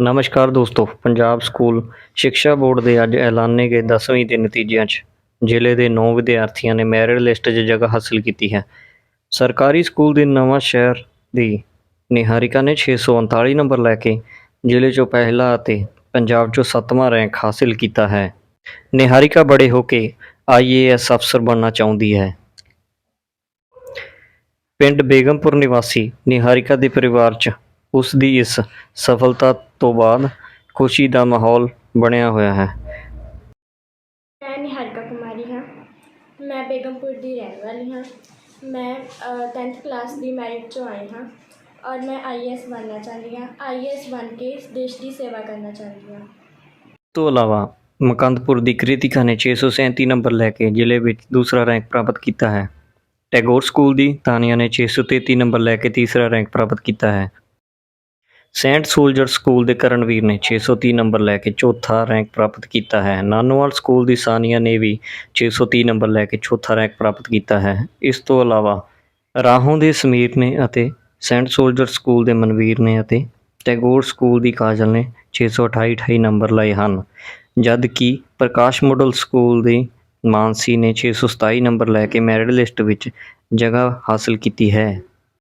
ਨਮਸਕਾਰ ਦੋਸਤੋ, ਪੰਜਾਬ ਸਕੂਲ ਸਿੱਖਿਆ ਬੋਰਡ ਦੇ ਅੱਜ ਐਲਾਨੇ ਗਏ 10ਵੀਂ ਦੇ ਨਤੀਜਿਆਂ 'ਚ। ਜ਼ਿਲ੍ਹੇ ਦੇ 9 ਵਿਦਿਆਰਥੀਆਂ ਨੇ ਮੈਰਿਟ ਲਿਸਟ 'ਚ ਜਗ੍ਹਾ ਹਾਸਲ ਕੀਤੀ ਹੈ। ਸਰਕਾਰੀ ਸਕੂਲ ਦੇ ਨਵਾਂ ਸ਼ਹਿਰ ਦੀ ਨਿਹਾਰਿਕਾ ਨੇ 639 ਨੰਬਰ ਲੈ ਕੇ ਜ਼ਿਲ੍ਹੇ 'ਚੋਂ ਪਹਿਲਾ ਅਤੇ ਪੰਜਾਬ 'ਚੋਂ ਸੱਤਵਾਂ ਰੈਂਕ ਹਾਸਲ ਕੀਤਾ ਹੈ। ਨਿਹਾਰਿਕਾ ਬੜੇ ਹੋ ਕੇ ਆਈਏਐਸ ਅਫਸਰ ਬਣਨਾ ਚਾਹੁੰਦੀ ਹੈ। ਪਿੰਡ ਬੇਗਮਪੁਰ ਨਿਵਾਸੀ ਨਿਹਾਰਿਕਾ ਦੇ ਪਰਿਵਾਰ 'ਚ ਉਸ ਦੀ ਇਸ ਸਫਲਤਾ ਤੋਂ ਬਾਅਦ ਖੁਸ਼ੀ ਦਾ ਮਾਹੌਲ ਬਣਿਆ ਹੋਇਆ ਹੈ। ਮੈਂ ਨਿਹਾਰਿਕਾ ਕੁਮਾਰੀ ਹਾਂ। ਮੈਂ ਬੇਗਮਪੁਰ ਦੀ ਰਹਿਣ ਵਾਲੀ ਹਾਂ। ਮੈਂ ਟੈਂਥ ਕਲਾਸ ਦੀ ਮੈਰਿਟ 'ਚੋਂ ਆਈ ਹਾਂ ਔਰ ਮੈਂ ਆਈਏਐਸ ਬਣਨਾ ਚਾਹੁੰਦੀ ਹਾਂ। ਆਈਏਐਸ ਬਣ ਕੇ ਦੇਸ਼ ਦੀ ਸੇਵਾ ਕਰਨਾ ਚਾਹੁੰਦੀ ਹਾਂ। ਤੋਂ ਇਲਾਵਾ ਮੁਕੰਦਪੁਰ ਦੀ ਕ੍ਰਿਤਿਕਾ ਨੇ 637 ਨੰਬਰ ਲੈ ਕੇ ਜ਼ਿਲ੍ਹੇ ਵਿੱਚ ਦੂਸਰਾ ਰੈਂਕ ਪ੍ਰਾਪਤ ਕੀਤਾ ਹੈ। ਟੈਗੋਰ ਸਕੂਲ ਦੀ ਤਾਨੀਆ ਨੇ 633 ਨੰਬਰ ਲੈ ਕੇ ਤੀਸਰਾ ਰੈਂਕ ਪ੍ਰਾਪਤ ਕੀਤਾ ਹੈ। ਸੈਂਟ ਸੋਲਜਰ ਸਕੂਲ ਦੇ ਕਰਨਵੀਰ ਨੇ 630 ਨੰਬਰ ਲੈ ਕੇ ਚੌਥਾ ਰੈਂਕ ਪ੍ਰਾਪਤ ਕੀਤਾ ਹੈ। ਨਾਨੋਵਾਲ ਸਕੂਲ ਦੀ ਸਾਨੀਆ ਨੇ ਵੀ 630 ਨੰਬਰ ਲੈ ਕੇ ਚੌਥਾ ਰੈਂਕ ਪ੍ਰਾਪਤ ਕੀਤਾ ਹੈ। ਇਸ ਤੋਂ ਇਲਾਵਾ ਰਾਹੋਂ ਦੇ ਸਮੀਰ ਨੇ ਅਤੇ ਸੈਂਟ ਸੋਲਜਰ ਸਕੂਲ ਦੇ ਮਨਵੀਰ ਨੇ ਅਤੇ ਟੈਗੋਰ ਸਕੂਲ ਦੀ ਕਾਜਲ ਨੇ 628 28 ਨੰਬਰ ਲਏ ਹਨ। ਜਦ ਕਿ ਪ੍ਰਕਾਸ਼ ਮੋਡਲ ਸਕੂਲ ਦੀ ਮਾਨਸੀ ਨੇ 627 ਨੰਬਰ ਲੈ ਕੇ ਮੈਰਿਟ ਲਿਸਟ ਵਿੱਚ ਜਗ੍ਹਾ ਹਾਸਲ ਕੀਤੀ ਹੈ।